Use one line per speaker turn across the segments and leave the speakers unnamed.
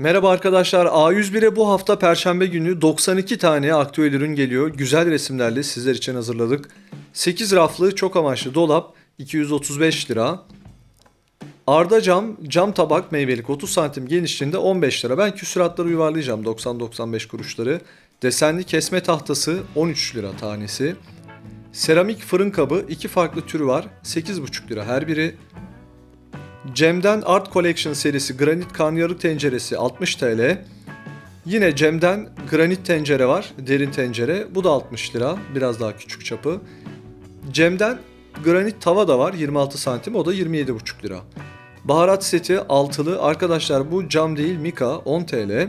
Merhaba arkadaşlar. A101'e bu hafta Perşembe günü 92 tane aktüel ürün geliyor. Güzel resimlerle sizler için hazırladık. 8 raflı çok amaçlı dolap 235 lira. Arda cam, cam tabak meyvelik 30 santim genişliğinde 15 lira. Ben küsuratları yuvarlayacağım 90-95 kuruşları. Desenli kesme tahtası 13 lira tanesi. Seramik fırın kabı iki farklı türü var. 8,5 lira her biri. Cem'den Art Collection serisi granit karnıyarık tenceresi 60 TL. Yine Cem'den granit tencere var, derin tencere. Bu da 60 lira, biraz daha küçük çapı. Cem'den granit tava da var, 26 santim, o da 27,5 lira. Baharat seti altılı, arkadaşlar bu cam değil mika 10 TL.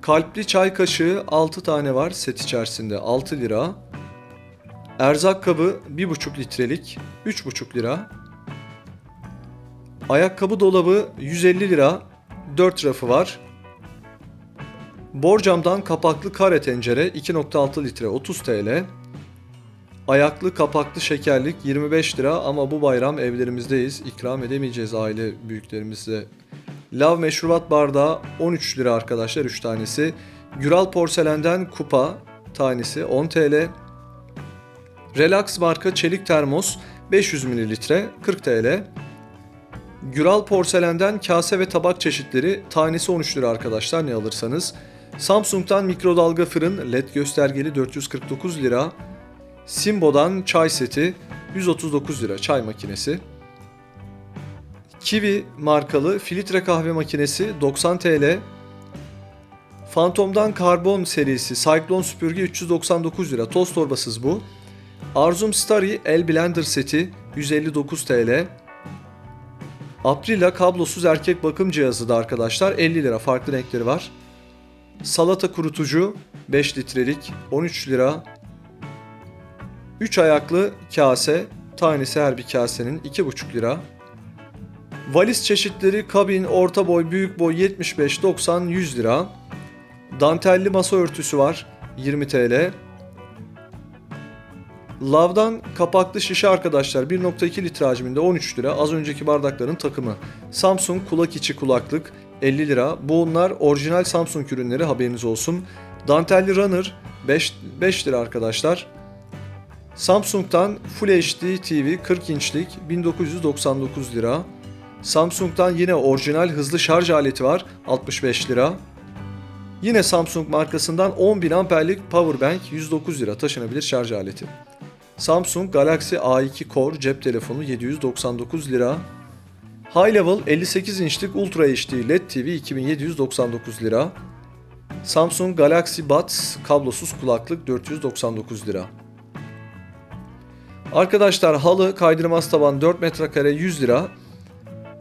Kalpli çay kaşığı 6 tane var set içerisinde 6 lira. Erzak kabı 1,5 litrelik 3,5 lira. Ayakkabı dolabı 150 lira. 4 rafı var. Borcamdan kapaklı kare tencere 2.6 litre 30 TL. Ayaklı kapaklı şekerlik 25 lira ama bu bayram evlerimizdeyiz. İkram edemeyeceğiz aile büyüklerimize. Lav meşrubat bardağı 13 lira arkadaşlar 3 tanesi. Güral porselenden kupa tanesi 10 TL. Relax marka çelik termos 500 mililitre 40 TL. Güral porselenden kase ve tabak çeşitleri tanesi 13 lira arkadaşlar ne alırsanız. Samsung'dan mikrodalga fırın led göstergeli 449 lira. Simbo'dan çay seti 139 lira çay makinesi. Kiwi markalı filtre kahve makinesi 90 TL. Phantom'dan karbon serisi Cyclone süpürge 399 lira toz torbasız bu. Arzum Starry el blender seti 159 TL. Aprila kablosuz erkek bakım cihazı da arkadaşlar 50 lira farklı renkleri var. Salata kurutucu 5 litrelik 13 lira. 3 ayaklı kase tanesi her bir kasenin 2,5 lira. Valiz çeşitleri kabin, orta boy, büyük boy 75, 90, 100 lira. Dantelli masa örtüsü var 20 TL. Lav'dan kapaklı şişe arkadaşlar 1.2 litre hacminde 13 lira. Az önceki bardakların takımı. Samsung kulak içi kulaklık 50 lira. Bu onlar orijinal Samsung ürünleri haberiniz olsun. Dantelli Runner 5, 5 lira arkadaşlar. Samsung'dan Full HD TV 40 inçlik 1999 lira. Samsung'dan yine orijinal hızlı şarj aleti var 65 lira. Yine Samsung markasından 10.000 amperlik powerbank 109 lira taşınabilir şarj aleti. Samsung Galaxy A2 Core cep telefonu 799 lira. High Level 58 inçlik Ultra HD LED TV 2799 lira. Samsung Galaxy Buds kablosuz kulaklık 499 lira. Arkadaşlar halı kaydırmaz taban 4 metrekare 100 lira.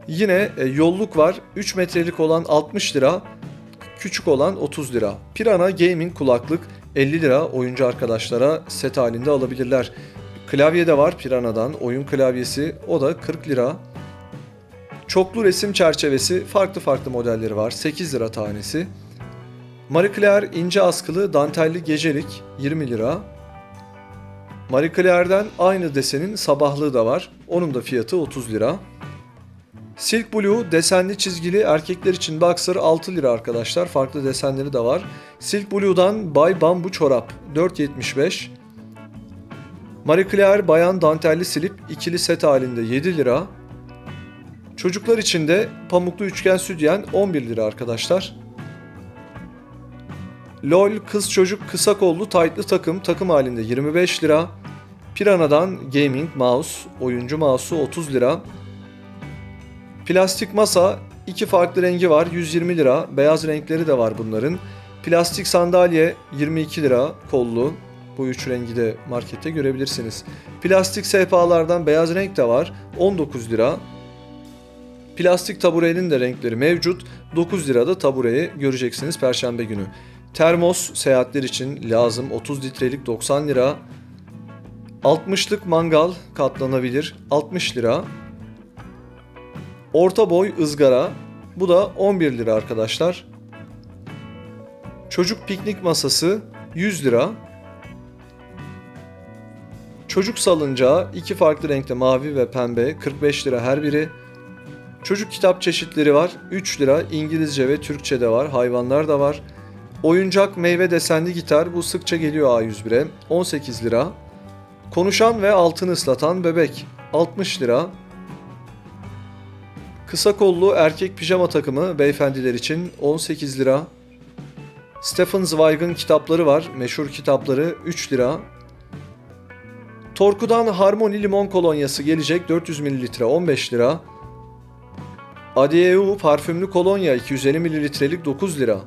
Yine e, yolluk var 3 metrelik olan 60 lira. Küçük olan 30 lira. Pirana Gaming kulaklık 50 lira oyuncu arkadaşlara set halinde alabilirler. Klavye de var Pirana'dan. Oyun klavyesi o da 40 lira. Çoklu resim çerçevesi farklı farklı modelleri var. 8 lira tanesi. Marie Claire ince askılı dantelli gecelik 20 lira. Marie Claire'den aynı desenin sabahlığı da var. Onun da fiyatı 30 lira. Silk Blue desenli çizgili erkekler için boxer 6 lira arkadaşlar. Farklı desenleri de var. Silk Blue'dan Bay Bambu çorap 4.75. Marie Claire bayan dantelli slip ikili set halinde 7 lira. Çocuklar için de pamuklu üçgen sütyen 11 lira arkadaşlar. LOL kız çocuk kısa kollu taytlı takım takım halinde 25 lira. Pirana'dan gaming mouse oyuncu mouse'u 30 lira. Plastik masa iki farklı rengi var 120 lira. Beyaz renkleri de var bunların. Plastik sandalye 22 lira kollu. Bu üç rengi de markette görebilirsiniz. Plastik sehpalardan beyaz renk de var 19 lira. Plastik taburenin de renkleri mevcut. 9 lirada tabureyi göreceksiniz perşembe günü. Termos seyahatler için lazım 30 litrelik 90 lira. 60'lık mangal katlanabilir 60 lira. Orta boy ızgara. Bu da 11 lira arkadaşlar. Çocuk piknik masası 100 lira. Çocuk salıncağı iki farklı renkte mavi ve pembe 45 lira her biri. Çocuk kitap çeşitleri var. 3 lira İngilizce ve Türkçe de var. Hayvanlar da var. Oyuncak meyve desenli gitar bu sıkça geliyor A101'e. 18 lira. Konuşan ve altını ıslatan bebek 60 lira. Kısa kollu erkek pijama takımı beyefendiler için 18 lira. Stephen Zweig'ın kitapları var. Meşhur kitapları 3 lira. Torku'dan Harmony limon kolonyası gelecek 400 ml 15 lira. Adieu parfümlü kolonya 250 ml'lik 9 lira.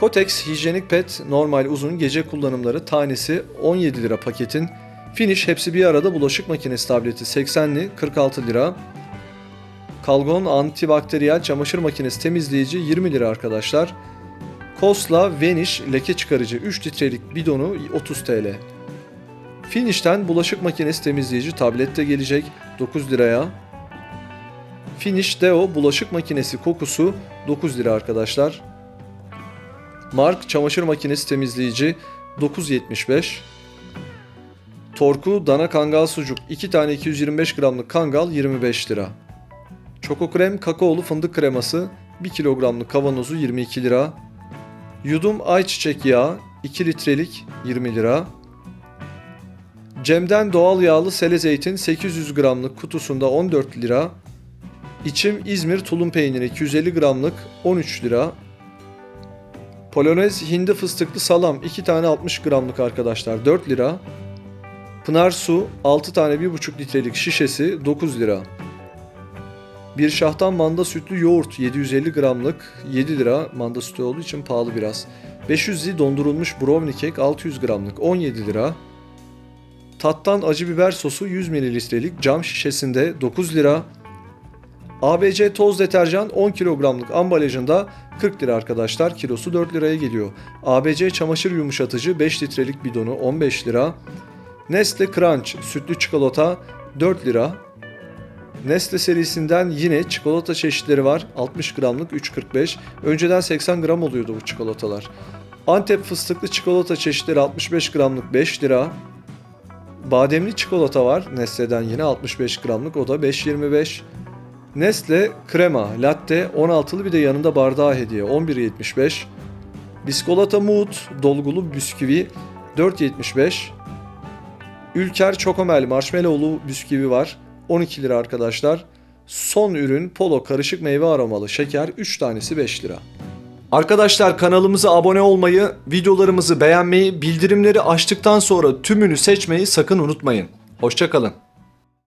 Kotex hijyenik pet normal uzun gece kullanımları tanesi 17 lira paketin. Finish hepsi bir arada bulaşık makinesi tableti 80'li 46 lira. Kalgon antibakteriyel çamaşır makinesi temizleyici 20 lira arkadaşlar. Kosla Vanish leke çıkarıcı 3 litrelik bidonu 30 TL. Finish'ten bulaşık makinesi temizleyici tablet de gelecek 9 liraya. Finish Deo bulaşık makinesi kokusu 9 lira arkadaşlar. Mark çamaşır makinesi temizleyici 9.75. Torku dana kangal sucuk 2 tane 225 gramlık kangal 25 lira. Çoko krem kakaolu fındık kreması 1 kilogramlık kavanozu 22 lira. Yudum ayçiçek yağı 2 litrelik 20 lira. Cem'den doğal yağlı sele zeytin 800 gramlık kutusunda 14 lira. İçim İzmir tulum peyniri 250 gramlık 13 lira. Polonez hindi fıstıklı salam 2 tane 60 gramlık arkadaşlar 4 lira. Pınar su 6 tane 1,5 litrelik şişesi 9 lira. Bir şahtan manda sütlü yoğurt 750 gramlık 7 lira. Manda sütü olduğu için pahalı biraz. 500 zi dondurulmuş brownie kek 600 gramlık 17 lira. Tattan acı biber sosu 100 mililitrelik cam şişesinde 9 lira. ABC toz deterjan 10 kilogramlık ambalajında 40 lira arkadaşlar. Kilosu 4 liraya geliyor. ABC çamaşır yumuşatıcı 5 litrelik bidonu 15 lira. Nestle Crunch sütlü çikolata 4 lira. Nestle serisinden yine çikolata çeşitleri var. 60 gramlık 3.45. Önceden 80 gram oluyordu bu çikolatalar. Antep fıstıklı çikolata çeşitleri 65 gramlık 5 lira. Bademli çikolata var Nestle'den yine 65 gramlık o da 5.25. Nestle krema latte 16'lı bir de yanında bardağı hediye 11.75. Biskolata Mood dolgulu bisküvi 4.75. Ülker Çokomel marshmallowlu bisküvi var 12 lira arkadaşlar. Son ürün Polo karışık meyve aromalı şeker 3 tanesi 5 lira. Arkadaşlar kanalımıza abone olmayı, videolarımızı beğenmeyi, bildirimleri açtıktan sonra tümünü seçmeyi sakın unutmayın. Hoşçakalın.